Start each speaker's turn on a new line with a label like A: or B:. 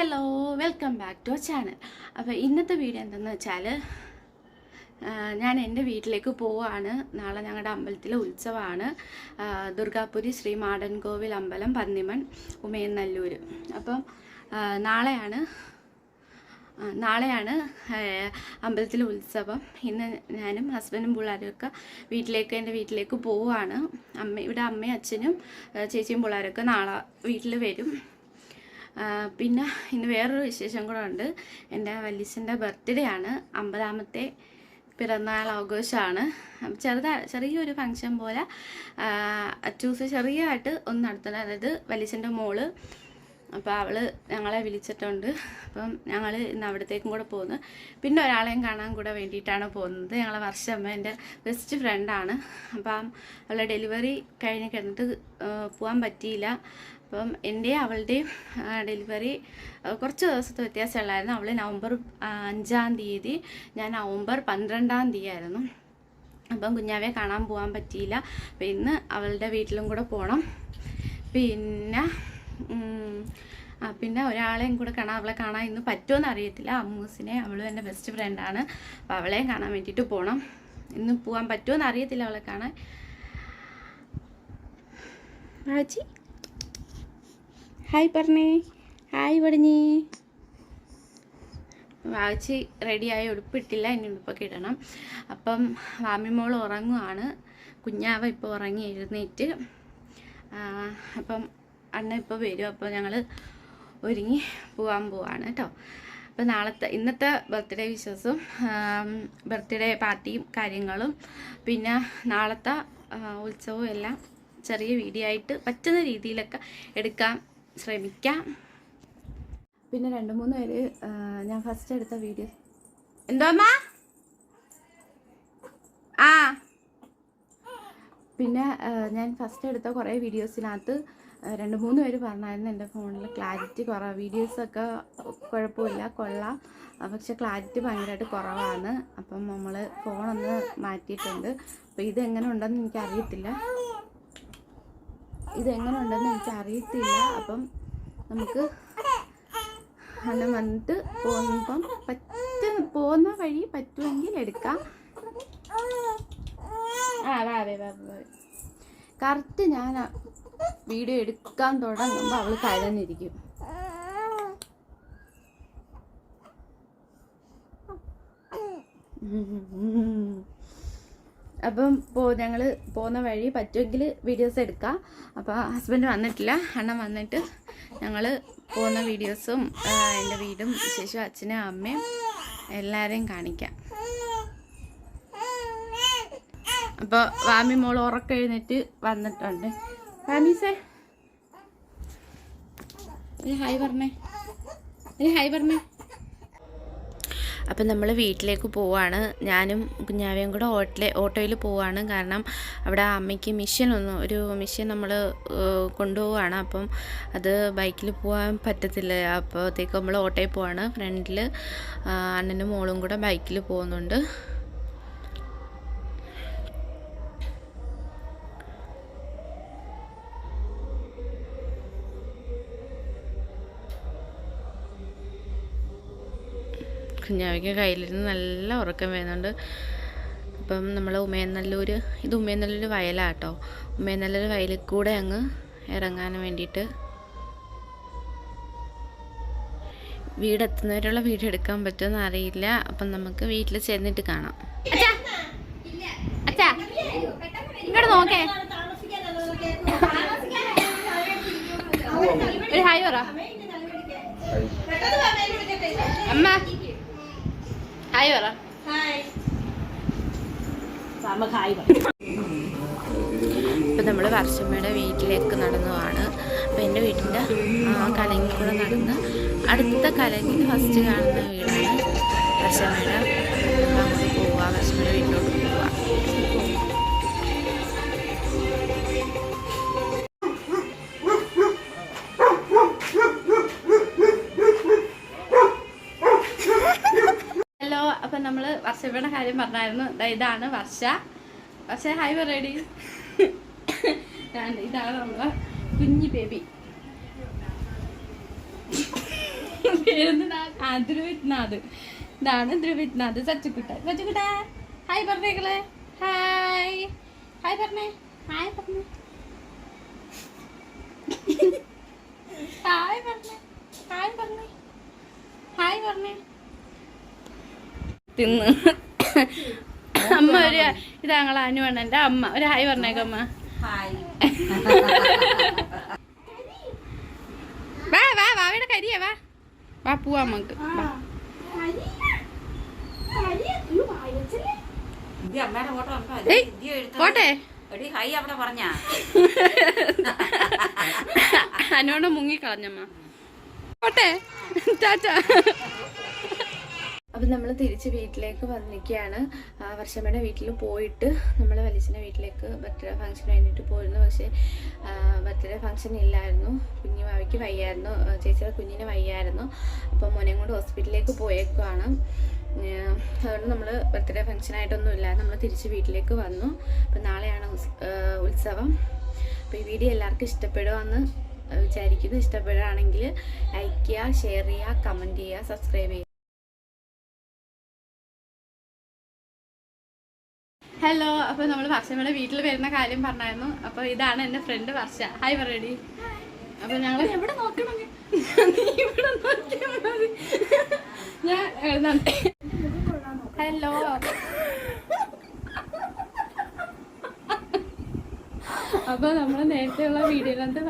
A: Hello welcome back to channel അപ്പോൾ ഇന്നത്തെ video എന്തെന്ന് വെച്ചാൽ ഞാൻ എന്റെ വീട്ടിലേക്ക് പോവാണ്. നാളെ ഞങ്ങളുടെ അമ്പലത്തിലെ ഉത്സവമാണ്. ദുർഗാപുരി ശ്രീ മാടൻ കോവിൽ അമ്പലം പന്നിമൺ ഉമയനല്ലൂർ അപ്പം നാളെയാണ് നാളെയാണ് അമ്പലത്തിലെ ഉത്സവം. ഇന്ന് ഞാനും ഹസ്ബൻഡും പിള്ളേരൊക്കെ വീട്ടിലേക്ക് എന്റെ വീട്ടിലേക്ക് പോവുകയാണ് അമ്മ ഇവിടെ അമ്മയും അച്ഛനും ചേച്ചിയും പിള്ളേരൊക്കെ നാളെ വീട്ടിൽ വരും. പിന്നെ ഇന്ന് വേറൊരു വിശേഷം കൂടെ ഉണ്ട്. എന്റെ വല്യച്ഛന്റെ ബർത്ത്ഡേ ആണ്. അമ്പതാമത്തെ പിറന്നാൾ ആഘോഷമാണ്. ചെറുതാ ചെറിയൊരു ഫങ്ഷൻ പോലെ അച്ചൂസ് ചെറിയതായിട്ട് ഒന്ന് നടത്തുന്നത് അതായത് വല്യച്ഛന്റെ മോൾ അപ്പോൾ അവൾ ഞങ്ങളെ വിളിച്ചിട്ടുണ്ട്. അപ്പം ഞങ്ങൾ ഇന്ന് അവിടത്തേക്കും കൂടെ പോകുന്നു. പിന്നെ ഒരാളെയും കാണാൻ കൂടെ വേണ്ടിയിട്ടാണ് പോകുന്നത്. ഞങ്ങളെ വർഷം എന്റെ ബെസ്റ്റ് ഫ്രണ്ടാണ് അപ്പം അവളുടെ ഡെലിവറി കഴിഞ്ഞ് കിടന്നിട്ട് പോകാൻ പറ്റിയില്ല. അപ്പം എന്റെ അവളുടെയും ഡെലിവറി കുറച്ച് ദിവസത്തെ വ്യത്യാസമുള്ളായിരുന്നു. അവൾ നവംബർ അഞ്ചാം തീയതി ഞാൻ നവംബർ പന്ത്രണ്ടാം തീയതി ആയിരുന്നു അപ്പം കുഞ്ഞാവെ കാണാൻ പോകാൻ പറ്റിയില്ല. അപ്പം ഇന്ന് അവളുടെ വീട്ടിലും കൂടെ പോകണം പിന്നെ പിന്നെ ഒരാളെയും കൂടെ കാണാൻ അവളെ കാണാൻ ഇന്ന് പറ്റുമെന്ന് അറിയത്തില്ല. അമ്മൂസിനെ അവളും എന്റെ ബെസ്റ്റ് ഫ്രണ്ടാണ് അപ്പോൾ അവളെയും കാണാൻ വേണ്ടിയിട്ട് പോകണം ഇന്ന് പോകാൻ പറ്റുമെന്ന് അറിയത്തില്ല അവളെ കാണാൻ. ആച്ചി ഹായ് പറഞ്ഞേ. ഹായ് പടിഞ്ഞി വാച്ചി റെഡിയായി ഉടുപ്പിട്ടില്ല ഇനി ഉടുപ്പൊക്കെ ഇടണം. അപ്പം വാമിമോൾ ഉറങ്ങുവാണ്. കുഞ്ഞാവ ഇപ്പോൾ ഉറങ്ങി എഴുന്നേറ്റ്. അപ്പം അണ്ണ ഇപ്പോൾ വരും. അപ്പോൾ ഞങ്ങൾ ഒരുങ്ങി പോകാൻ പോവാണ് കേട്ടോ അപ്പോൾ നാളത്തെ ഇന്നത്തെ ബർത്ത്ഡേ വിശ്വസും ബർത്ത്ഡേ പാർട്ടിയും കാര്യങ്ങളും പിന്നെ നാളത്തെ ഉത്സവവും എല്ലാം ചെറിയ വീഡിയോ ആയിട്ട് പറ്റുന്ന രീതിയിലൊക്കെ എടുക്കാൻ ശ്രമിക്കാം. പിന്നെ രണ്ട് മൂന്ന് പേര് ഞാൻ ഫസ്റ്റ് എടുത്ത വീഡിയോ എന്തോ ആ. പിന്നെ ഞാൻ ഫസ്റ്റ് എടുത്ത കുറേ വീഡിയോസിനകത്ത് രണ്ട് മൂന്ന് പേര് പറഞ്ഞായിരുന്നു എന്റെ ഫോണിൽ ക്ലാരിറ്റി കുറവ്. വീഡിയോസൊക്കെ കുഴപ്പമില്ല കൊള്ളാം. പക്ഷെ ക്ലാരിറ്റി ഭയങ്കരമായിട്ട് കുറവാണ്. അപ്പം നമ്മൾ ഫോണൊന്ന് മാറ്റിയിട്ടുണ്ട്. അപ്പോൾ ഇതെങ്ങനെ ഉണ്ടെന്ന് എനിക്കറിയത്തില്ല. ഇതെങ്ങനെ ഉണ്ടെന്ന് എനിക്ക് അറിയത്തില്ല അപ്പം നമുക്ക് അങ്ങനെ വന്നിട്ട് പോകുമ്പം പറ്റ പോകുന്ന വഴി പറ്റുമെങ്കിൽ എടുക്കാം. ആ വാ വേ വാ കറക്റ്റ് ഞാൻ വീഡിയോ എടുക്കാൻ തുടങ്ങുമ്പോൾ അവൾ കരഞ്ഞിരിക്കും. അപ്പം പോ ഞങ്ങൾ പോകുന്ന വഴി പറ്റുമെങ്കിൽ വീഡിയോസ് എടുക്കാം. അപ്പോൾ ഹസ്ബൻഡ് വന്നിട്ടില്ല. അണ്ണൻ വന്നിട്ട് ഞങ്ങൾ പോകുന്ന വീഡിയോസും എന്റെ വീടും ശേഷം അച്ഛനും അമ്മയും എല്ലാവരെയും കാണിക്കാം. അപ്പോൾ വാമി മോൾ ഉറക്കം എഴുന്നേറ്റ് വന്നിട്ടുണ്ട്. വാമീസേ ഒരു ഹായ് പറഞ്ഞേ. ഒരു ഹായ് പറഞ്ഞേ. അപ്പം നമ്മൾ വീട്ടിലേക്ക് പോവാണ്. ഞാനും കുഞ്ഞാവയും കൂടെ ഓട്ടിലെ ഓട്ടോയിൽ പോവാണ്. കാരണം അവിടെ അമ്മയ്ക്ക് മിഷ്യൻ ഒന്ന് ഒരു മിഷ്യൻ നമ്മൾ കൊണ്ടുപോവാണ്. അപ്പം അത് ബൈക്കിൽ പോകാൻ പറ്റത്തില്ല. അപ്പോഴത്തേക്ക് നമ്മൾ ഓട്ടോയിൽ പോവാണ്. ഫ്രണ്ടിൽ അണ്ണനും മോളും കൂടെ ബൈക്കിൽ പോകുന്നുണ്ട്. കുഞ്ഞാവയ്ക്ക് കയ്യിലിരുന്ന് നല്ല ഉറക്കം വരുന്നുണ്ട്. അപ്പം നമ്മൾ ഉമയനല്ലൂർ ഇത് ഉമയനല്ലൂർ വയലാട്ടോ. ഉമയനല്ലൂർ വയലിൽ കൂടെ അങ്ങ് ഇറങ്ങാൻ വേണ്ടിയിട്ട് വീടെത്തുന്നവരുള്ള വീഡിയോ എടുക്കാൻ പറ്റുമെന്ന് അറിയില്ല അപ്പം നമുക്ക് വീട്ടിൽ ചെന്നിട്ട് കാണാം. അച്ഛാ! ഇങ്ങോട്ട് നോക്കേ. ഒരു ഹായ് പറ. അമ്മ. ഹായ്. പറ ഇപ്പം നമ്മൾ വർഷമ്മയുടെ വീട്ടിലേക്ക് നടന്നു പോവാണ് അപ്പം എന്റെ വീട്ടിന്റെ കലങ്ങിൽ കൂടെ നടന്ന് അടുത്ത കലങ്ങിൽ ഫസ്റ്റ് കാണുന്ന വീടാണ് വർഷമ്മയുടെ പോവാ വർഷമ്മയുടെ വീട്ടിലോട്ട്. വർഷമ്മയുടെ കാര്യം പറഞ്ഞായിരുന്നു. ഇതാണ് വർഷ. വർഷ ഹായ് പറയടി. ഇതാണ് നമ്മളെ കുഞ്ഞി ബേബി. പേരെന്താ? ആ ധ്രുവിത്നാഥ്. ഇതാണ് ധ്രുവിത്നാഥ് സച്ചുക്കുട്ട സച്ചുക്കുട്ട ഹായ് പറഞ്ഞേക്കളെ. ഹായ്. ഹായ് പറഞ്ഞേ. ഹായ് പറഞ്ഞേ. ഹായ് പറഞ്ഞേ. ഹായ് പറഞ്ഞേ. ഹായ് പറഞ്ഞേ. തിന്ന്. അമ്മ ഒരു ഇത് ഞങ്ങളെ അനുവണ്ണന്റെ അമ്മ. ഒരു ഹായ് പറഞ്ഞേക്കമ്മ
B: ഹായ്.
A: വാ വാ വാവയുടെ കരിയ വാ. വാ പോവാ നമുക്ക്. വാ. പോട്ടെ.
B: എടി ഹൈ അവിടെ പറഞ്ഞാ.
A: അനുവണ്ണ മുങ്ങിക്കളഞ്ഞമ്മ. പോട്ടെ. ചാച്ചാ അപ്പം നമ്മൾ തിരിച്ച് വീട്ടിലേക്ക് വന്നിരിക്കുകയാണ് വർഷമ്മയുടെ വീട്ടിൽ പോയിട്ട് നമ്മൾ വലിച്ചന്റെ വീട്ടിലേക്ക് ബർത്ത്ഡേ ഫംഗ്ഷന് വേണ്ടിയിട്ട് പോയിരുന്നു. പക്ഷേ ബർത്ത്ഡേ ഫംഗ്ഷൻ ഇല്ലായിരുന്നു. കുഞ്ഞു മാവിക്ക് വയ്യായിരുന്നു. ചേച്ചിയുടെ കുഞ്ഞിന് വയ്യായിരുന്നു. അപ്പം മോനെയും കൊണ്ട് ഹോസ്പിറ്റലിലേക്ക് പോയേക്കുവാണ്. അതുകൊണ്ട് നമ്മൾ ബർത്ത്ഡേ ഫംഗ്ഷനായിട്ടൊന്നും ഇല്ല നമ്മൾ തിരിച്ച് വീട്ടിലേക്ക് വന്നു. അപ്പം നാളെയാണ് ഉത്സവം. അപ്പോൾ ഈ വീഡിയോ എല്ലാവർക്കും ഇഷ്ടപ്പെടുമെന്ന് വിചാരിക്കുന്നു. ഇഷ്ടപ്പെടുകയാണെങ്കിൽ ലൈക്ക് ചെയ്യുക ഷെയർ ചെയ്യുക കമന്റ് ചെയ്യുക സബ്സ്ക്രൈബ് ചെയ്യുക. ഹലോ അപ്പോൾ നമ്മൾ വർഷമ്മയുടെ വീട്ടിൽ വരുന്ന കാര്യം പറഞ്ഞായിരുന്നു. അപ്പോൾ ഇതാണ് എന്റെ ഫ്രണ്ട് വർഷ. ഹായ് പറയടി. അപ്പോൾ ഞങ്ങൾ എവിടെ നോക്കണം ഇവിടെ നോക്കിയാൽ മതി. ഞാൻ ഹലോ അപ്പോൾ നമ്മൾ നേരത്തെയുള്ള വീഡിയോയിലത്തെ